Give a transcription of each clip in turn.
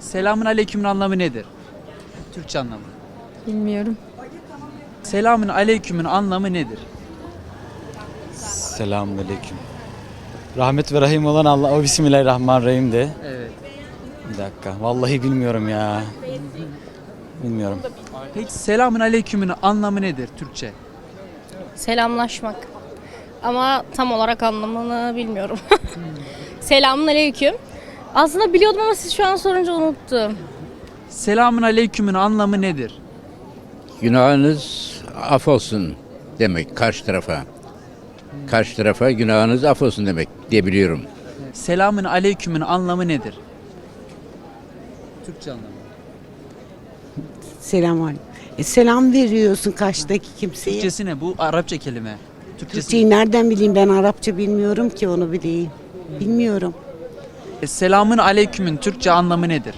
Selamun aleykümün anlamı nedir? Türkçe anlamı. Bilmiyorum. Selamun aleykümün anlamı nedir? Selamünaleyküm. Rahmet ve rahim olan Allah. O Bismillahirrahmanirrahim de. Evet. Bir dakika. Vallahi bilmiyorum ya. Bilmiyorum. Peki selamun aleykümün anlamı nedir Türkçe? Selamlaşmak. Ama tam olarak anlamını bilmiyorum. Selamun aleyküm. Aslında biliyordum ama siz şu an sorunca unuttum. Selamun aleykümün anlamı nedir? Günahınız af olsun demek karşı tarafa. Karşı tarafa günahınız af olsun demek diyebiliyorum. Selamun aleykümün anlamı nedir? Türkçe anlamı. Selam aleyküm. E, selam veriyorsun karşıdaki kimseye. Türkçesi ne? Bu Arapça kelime. Türkçesi. Türkçeyi nereden bileyim ben Arapça bilmiyorum ki onu bileyim. Bilmiyorum. E, Selamun aleykümün Türkçe anlamı nedir?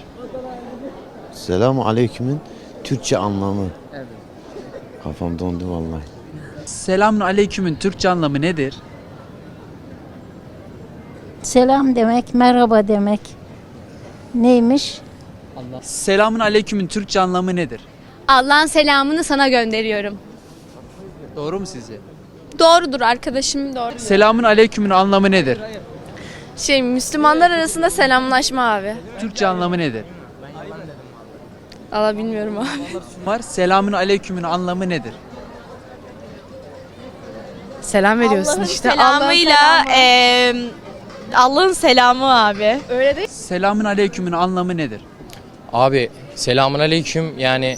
Selamu aleykümün Türkçe anlamı. Evet. Kafam dondu vallahi. Selamun aleykümün Türkçe anlamı nedir? Selam demek, merhaba demek. Neymiş? Selamun aleykümün Türkçe anlamı nedir? Allah'ın selamını sana gönderiyorum. Doğru mu sizce? Doğrudur arkadaşım doğru. Selamun aleykümün anlamı nedir? Şey Müslümanlar arasında selamlaşma abi. Türkçe anlamı nedir? Allah bilmiyorum abi. Var. Selamun aleykümün anlamı nedir? Selam veriyorsun işte. Selamıyla eee, Allah'ın selamı abi. Öyle değil. Selamun aleykümün anlamı nedir? Abi selamun aleyküm yani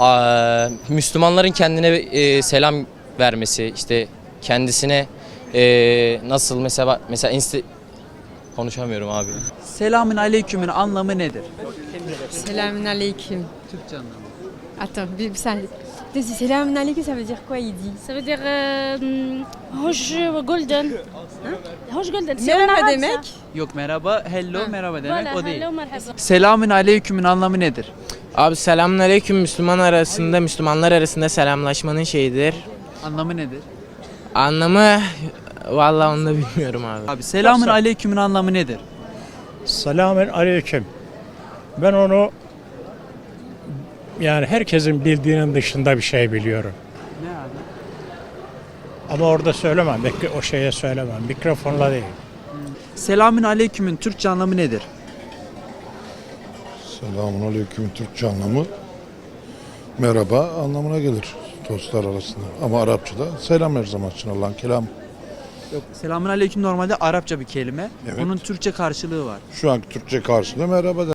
aa, Müslümanların kendine e, selam vermesi işte kendisine e, nasıl mesela mesela insta konuşamıyorum abi. Selamun aleykümün anlamı nedir? Selamün aleyküm. Türkçe anlamı. Attends, bir, bir saniye. Selamün aleyküm, ça veut dire quoi il dit Ça veut dire euh, hoş golden. Hoş golden. Merhaba demek. Yok merhaba, hello, merhaba demek Voilà, o değil. hello, merhaba. Selamun aleykümün anlamı nedir? Abi selamünaleyküm Müslüman arasında Müslümanlar arasında selamlaşmanın şeyidir. Anlamı nedir? Anlamı vallahi onu da bilmiyorum abi. Abi selamun aleykümün anlamı nedir? Selamün aleyküm. Ben onu yani herkesin bildiğinin dışında bir şey biliyorum. Ne abi? Ama orada söylemem. Belki o şeye söylemem. Mikrofonla değil. Selamun aleykümün Türkçe anlamı nedir? Selamun aleyküm Türkçe anlamı merhaba anlamına gelir dostlar arasında. Ama Arapçada selam her zaman için Allah'ın kelamı. Yok. Selamun aleyküm normalde Arapça bir kelime. Evet. Onun Türkçe karşılığı var. Şu anki Türkçe karşılığı merhaba